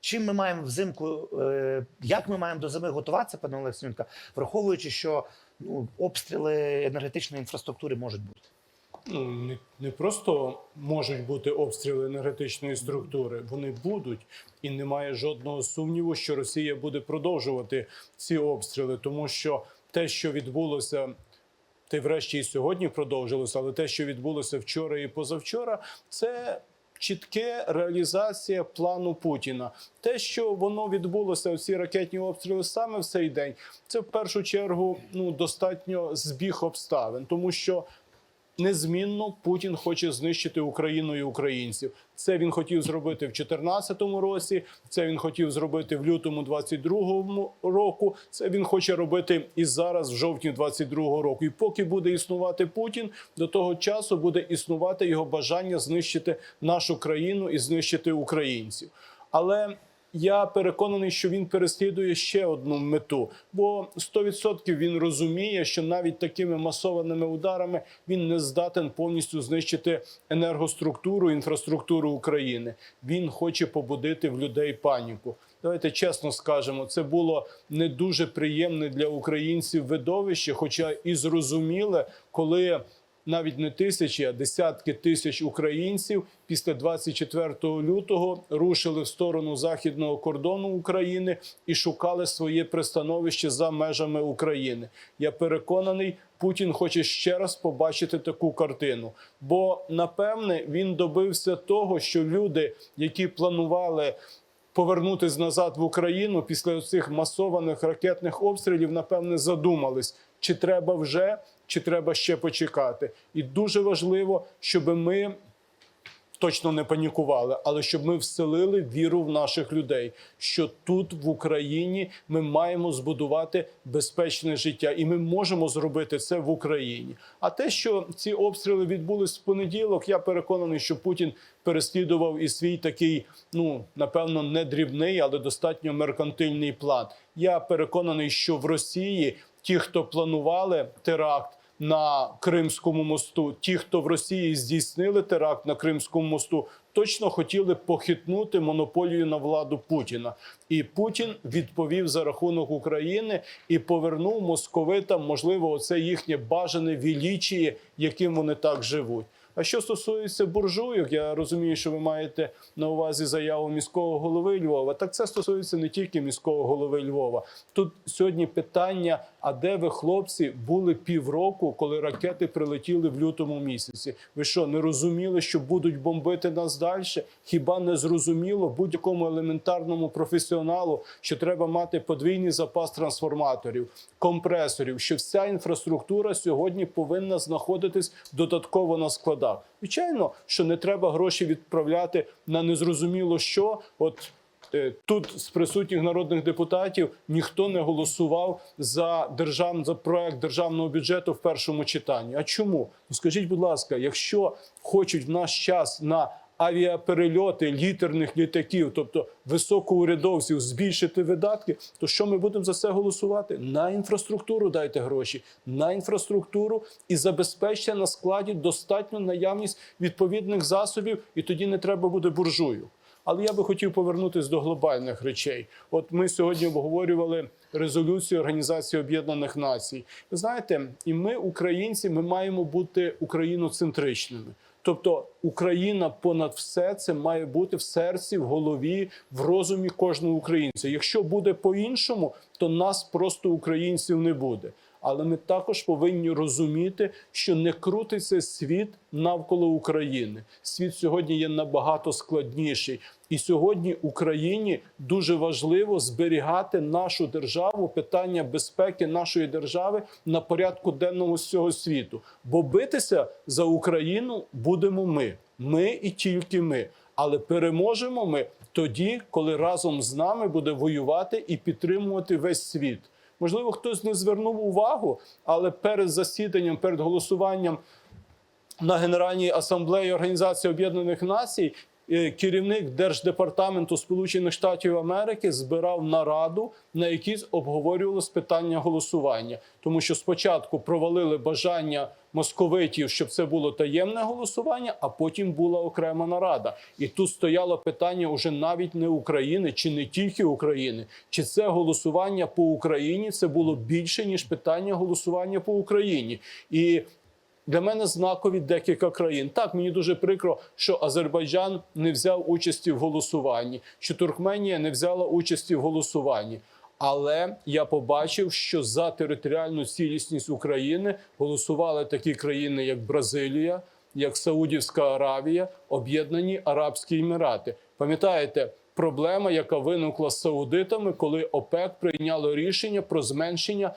Чим ми маємо взимку, е, як ми маємо до зими готуватися, пане Олексійовка, враховуючи, що ну, обстріли енергетичної інфраструктури можуть бути? Ну, не, не просто можуть бути обстріли енергетичної структури, вони будуть, і немає жодного сумніву, що Росія буде продовжувати ці обстріли, тому що те, що відбулося. Й врешті і сьогодні продовжилося, але те, що відбулося вчора і позавчора, це чітке реалізація плану Путіна. Те, що воно відбулося, ці ракетні обстріли саме в цей день, це в першу чергу ну достатньо збіг обставин, тому що незмінно Путін хоче знищити Україну і українців. Це він хотів зробити в 2014 році. Це він хотів зробити в лютому 22 року. Це він хоче робити і зараз, в жовтні 22 року. І поки буде існувати Путін, до того часу буде існувати його бажання знищити нашу країну і знищити українців. Але я переконаний, що він переслідує ще одну мету, бо 100% він розуміє, що навіть такими масованими ударами він не здатен повністю знищити енергоструктуру, інфраструктуру України. Він хоче побудити в людей паніку. Давайте чесно скажемо, це було не дуже приємне для українців видовище, хоча і зрозуміле, коли навіть не тисячі, а десятки тисяч українців після 24 лютого рушили в сторону західного кордону України і шукали своє пристановище за межами України. Я переконаний, Путін хоче ще раз побачити таку картину. Бо напевне він добився того, що люди, які планували повернутись назад в Україну після цих масованих ракетних обстрілів, напевне, задумались, чи треба вже, чи треба ще почекати. І дуже важливо, щоб ми. Точно не панікували, але щоб ми вселили віру в наших людей, що тут в Україні ми маємо збудувати безпечне життя, і ми можемо зробити це в Україні. А те, що ці обстріли відбулись в понеділок, я переконаний, що Путін переслідував і свій такий, ну напевно, не дрібний, але достатньо меркантильний план. Я переконаний, що в Росії ті, хто планували теракт на Кримському мосту, ті, хто в Росії здійснили теракт на Кримському мосту, точно хотіли похитнути монополію на владу Путіна. І Путін відповів за рахунок України і повернув московитам, можливо, оце їхнє бажане вілічіє, яким вони так живуть. А що стосується буржуйок, я розумію, що ви маєте на увазі заяву міського голови Львова. Так це стосується не тільки міського голови Львова. Тут сьогодні питання: а де ви, хлопці, були півроку, коли ракети прилетіли в лютому місяці? Ви що не розуміли, що будуть бомбити нас далі? Хіба не зрозуміло будь-якому елементарному професіоналу, що треба мати подвійний запас трансформаторів, компресорів, що вся інфраструктура сьогодні повинна знаходитись додатково на складах. Звичайно, що не треба гроші відправляти на незрозуміло що. От е, тут з присутніх народних депутатів ніхто не голосував за держав... за проект державного бюджету в першому читанні. А чому? Ну скажіть, будь ласка, якщо хочуть в наш час на авіаперельоти літерних літаків, тобто високоурядовців, збільшити видатки, то що ми будемо за це голосувати? На інфраструктуру дайте гроші, на інфраструктуру і забезпечте на складі достатню наявність відповідних засобів, і тоді не треба буде буржую. Але я би хотів повернутися до глобальних речей. От ми сьогодні обговорювали резолюцію Організації Об'єднаних Націй. Ви знаєте, і ми, українці, ми маємо бути україноцентричними. Тобто Україна понад все це має бути в серці, в голові, в розумі кожного українця. Якщо буде по-іншому, то нас просто українців не буде. Але ми також повинні розуміти, що не крутиться світ навколо України. Світ сьогодні є набагато складніший, і сьогодні Україні дуже важливо зберігати нашу державу, питання безпеки нашої держави на порядку денному з цього світу. Бо битися за Україну будемо ми, ми і тільки ми. Але переможемо ми тоді, коли разом з нами буде воювати і підтримувати весь світ. Можливо, хтось не звернув увагу, але перед засіданням, перед голосуванням на Генеральній асамблеї Організації Об'єднаних Націй е, керівник держдепартаменту Сполучених Штатів Америки збирав нараду, на якій обговорювалось питання голосування, тому що спочатку провалили бажання московитів, щоб це було таємне голосування, а потім була окрема нарада. І тут стояло питання уже навіть не України чи не тільки України, чи це голосування по Україні це було більше ніж питання голосування по Україні. І для мене знакові декілька країн. Так, мені дуже прикро, що Азербайджан не взяв участі в голосуванні, що Туркменія не взяла участі в голосуванні. Але я побачив, що за територіальну цілісність України голосували такі країни, як Бразилія, як Саудівська Аравія, Об'єднані Арабські Емірати. Пам'ятаєте, проблема, яка виникла з саудитами, коли ОПЕК прийняло рішення про зменшення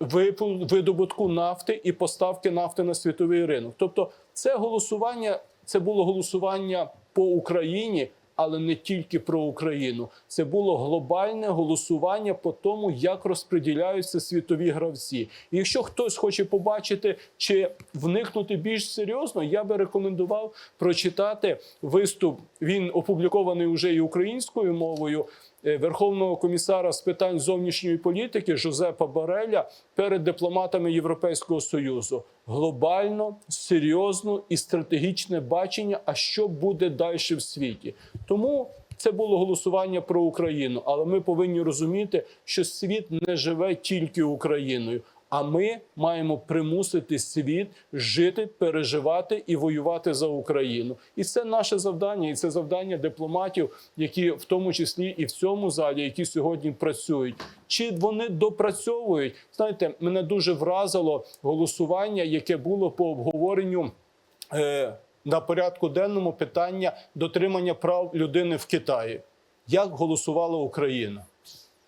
видобутку нафти і поставки нафти на світовий ринок. Тобто, це голосування, це було голосування по Україні, але не тільки про Україну. Це було глобальне голосування по тому, як розподіляються світові гравці. І якщо хтось хоче побачити чи вникнути більш серйозно, я би рекомендував прочитати виступ. Він опублікований уже і українською мовою. Е, Верховного комісара з питань зовнішньої політики Жозепа Бореля перед дипломатами Європейського союзу глобально, серйозно і стратегічне бачення, а що буде далі в світі. Тому це було голосування про Україну, але ми повинні розуміти, що світ не живе тільки Україною. А ми маємо примусити світ жити, переживати і воювати за Україну. І це наше завдання, і це завдання дипломатів, які в тому числі і в цьому залі, які сьогодні працюють. Чи вони допрацьовують? Знаєте, мене дуже вразило голосування, яке було по обговоренню. Е, на порядку денному питання дотримання прав людини в Китаї. Як голосувала Україна?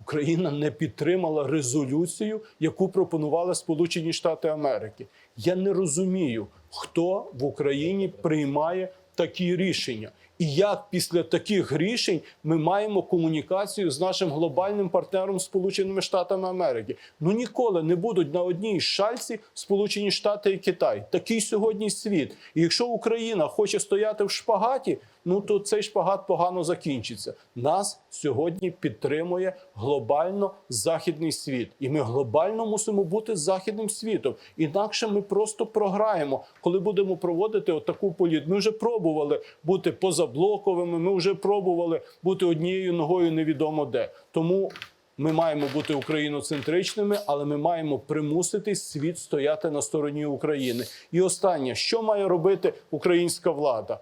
Україна не підтримала резолюцію, яку пропонували Сполучені Штати Америки. Я не розумію, хто в Україні приймає такі рішення, і як після таких рішень ми маємо комунікацію з нашим глобальним партнером Сполученими Штатами Америки. Ну ніколи не будуть на одній шальці Сполучені Штати і Китай. Такий сьогодні світ. І якщо Україна хоче стояти в шпагаті, ну то цей шпагат погано закінчиться. Нас сьогодні підтримує глобально західний світ, і ми глобально мусимо бути західним світом. Інакше ми просто програємо, коли будемо проводити отаку політику. Ми вже пробували бути позаблоковими. Ми вже пробували бути однією ногою невідомо де. Тому. Ми маємо бути україноцентричними, але ми маємо примусити світ стояти на стороні України. І останнє, що має робити українська влада?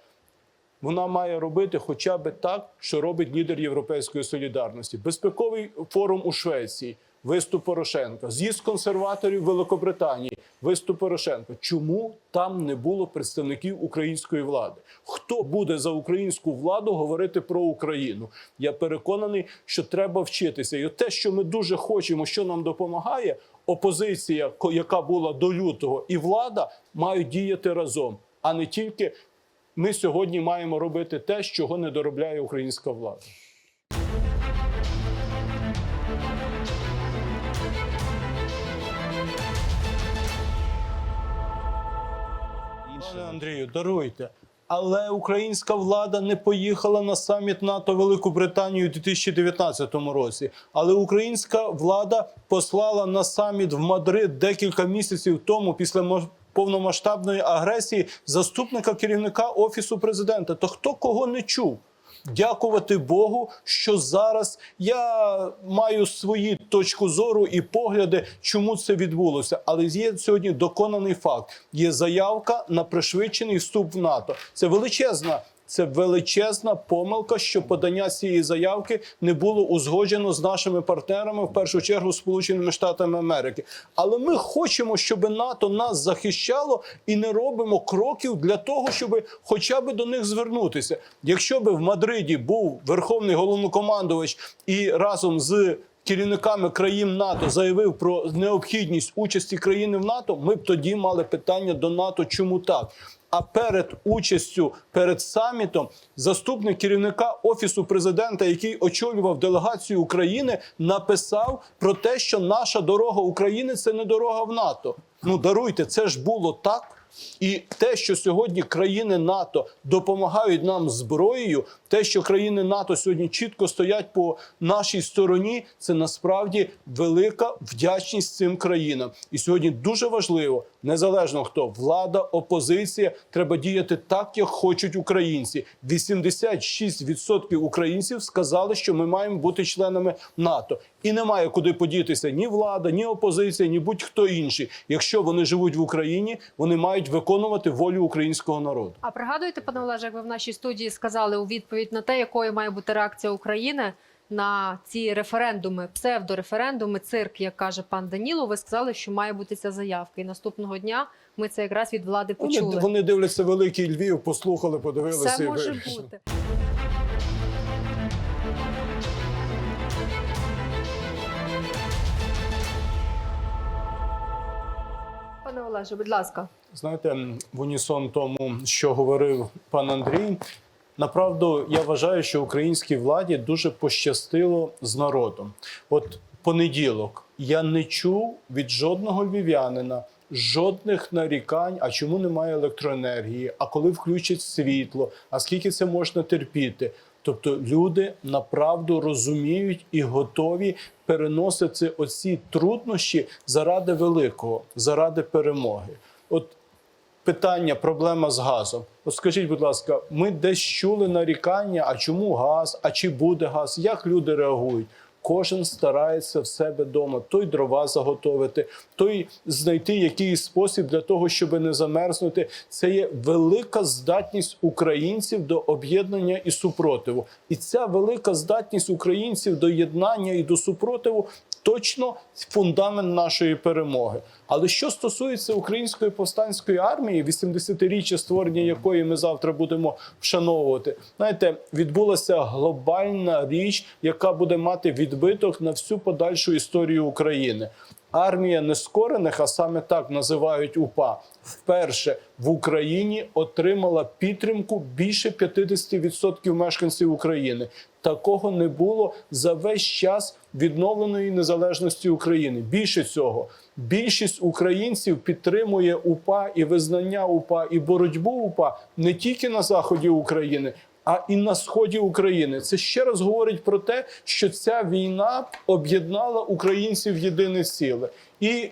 Вона має робити хоча б так, що робить лідер Європейської солідарності. Безпековий форум у Швеції, виступ Порошенка, з'їзд консерваторів Великобританії, виступ Порошенка. Чому там не було представників української влади? Хто буде за українську владу говорити про Україну? Я переконаний, що треба вчитися. І те, що ми дуже хочемо, що нам допомагає, опозиція, яка була до лютого, і влада мають діяти разом, а не тільки ми сьогодні маємо робити те, чого не доробляє українська влада. Пане Андрію, даруйте. Але українська влада не поїхала на саміт НАТО Велику Британію у 2019 році. Але українська влада послала на саміт в Мадрид декілька місяців тому, після повномасштабної агресії, заступника керівника офісу президента. То хто кого не чув? Дякувати Богу, що зараз я маю свої точку зору і погляди, чому це відбулося. Але є сьогодні доконаний факт: є заявка на пришвидшений вступ в НАТО. Це величезна. Це величезна помилка, що подання цієї заявки не було узгоджено з нашими партнерами, в першу чергу Сполученими Штатами Америки. Але ми хочемо, щоб НАТО нас захищало і не робимо кроків для того, щоб хоча б до них звернутися. Якщо би в Мадриді був верховний головнокомандувач і разом з керівниками країн НАТО заявив про необхідність участі країни в НАТО, ми б тоді мали питання до НАТО, чому так. А перед участю перед самітом заступник керівника офісу президента, який очолював делегацію України, написав про те, що наша дорога України це не дорога в НАТО. Ну даруйте, це ж було так. І те, що сьогодні країни НАТО допомагають нам зброєю, те, що країни НАТО сьогодні чітко стоять по нашій стороні, це насправді велика вдячність цим країнам. І сьогодні дуже важливо, незалежно хто влада, опозиція, треба діяти так, як хочуть українці. 86% українців сказали, що ми маємо бути членами НАТО, і немає куди подітися ні влада, ні опозиція, ні будь-хто інший. Якщо вони живуть в Україні, вони мають виконувати волю українського народу. А пригадуєте, пане Олеже, як ви в нашій студії сказали у відповідь на те, якою має бути реакція України на ці референдуми, псевдореферендуми, цирк, як каже пан Даніло. Ви сказали, що має бути ця заявка. І наступного дня ми це якраз від влади почули. вони дивляться великий Львів, послухали, подивилися. Все може бути. Олеже, будь ласка. Знаєте, в унісон тому, що говорив пан Андрій, направду я вважаю, що українській владі дуже пощастило з народом. От понеділок я не чув від жодного львів'янина. Жодних нарікань, а чому немає електроенергії, а коли включать світло, а скільки це можна терпіти? Тобто люди направду розуміють і готові переносити оці труднощі заради великого, заради перемоги. От питання, проблема з газом. От скажіть, будь ласка, ми десь чули нарікання, а чому газ, а чи буде газ? Як люди реагують? Кожен старається в себе вдома, той дрова заготовити, той знайти якийсь спосіб для того, щоб не замерзнути. Це є велика здатність українців до об'єднання і супротиву. І ця велика здатність українців до єднання і до супротиву точно фундамент нашої перемоги. Але що стосується української повстанської армії, 80-річчя створення якої ми завтра будемо вшановувати, знаєте, відбулася глобальна річ, яка буде мати відбиток на всю подальшу історію України. Армія нескорених, а саме так називають УПА, вперше в Україні отримала підтримку більше 50% мешканців України. Такого не було за весь час відновленої незалежності України. Більше цього, більшість українців підтримує УПА і визнання УПА і боротьбу УПА не тільки на заході України, а і на сході України. Це ще раз говорить про те, що ця війна об'єднала українців в єдине ціле. І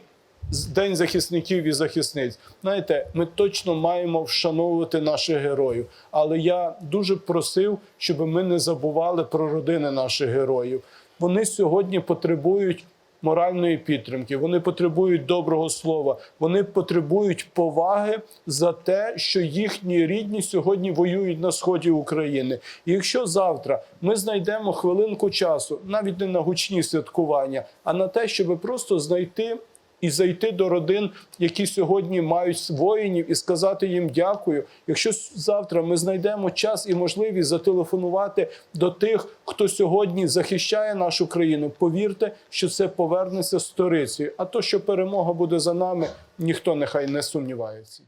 День захисників і захисниць. Знаєте, ми точно маємо вшановувати наших героїв. Але я дуже просив, щоб ми не забували про родини наших героїв. Вони сьогодні потребують моральної підтримки, вони потребують доброго слова, вони потребують поваги за те, що їхні рідні сьогодні воюють на сході України. І якщо завтра ми знайдемо хвилинку часу, навіть не на гучні святкування, а на те, щоб просто знайти і зайти до родин, які сьогодні мають воїнів, і сказати їм дякую. Якщо завтра ми знайдемо час і можливість зателефонувати до тих, хто сьогодні захищає нашу країну, повірте, що це повернеться сторицею. А то, що перемога буде за нами, ніхто нехай не сумнівається.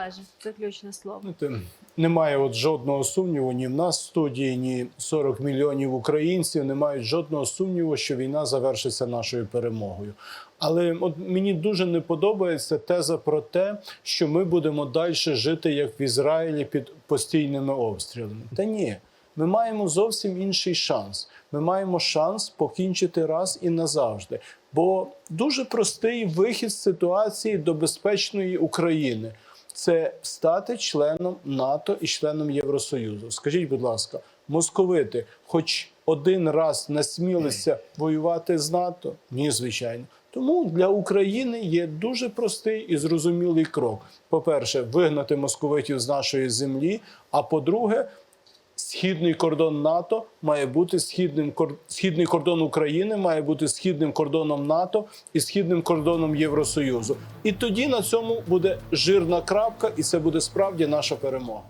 Олеже, заключне слово. Немає от жодного сумніву ні в нас в студії, ні 40 мільйонів українців не мають жодного сумніву, що війна завершиться нашою перемогою. Але от мені дуже не подобається теза про те, що ми будемо далі жити як в Ізраїлі під постійними обстрілами. Та ні. Ми маємо зовсім інший шанс. Ми маємо шанс покінчити раз і назавжди. Бо дуже простий вихід з ситуації до безпечної України це стати членом НАТО і членом Євросоюзу. Скажіть, будь ласка, московити, хоч один раз насмілися воювати з НАТО? Ні, звичайно. Тому для України є дуже простий і зрозумілий крок: по-перше, вигнати московитів з нашої землі. А по-друге, східний кордон НАТО має бути східним східний кордон України має бути східним кордоном НАТО і східним кордоном Євросоюзу. І тоді на цьому буде жирна крапка, і це буде справді наша перемога.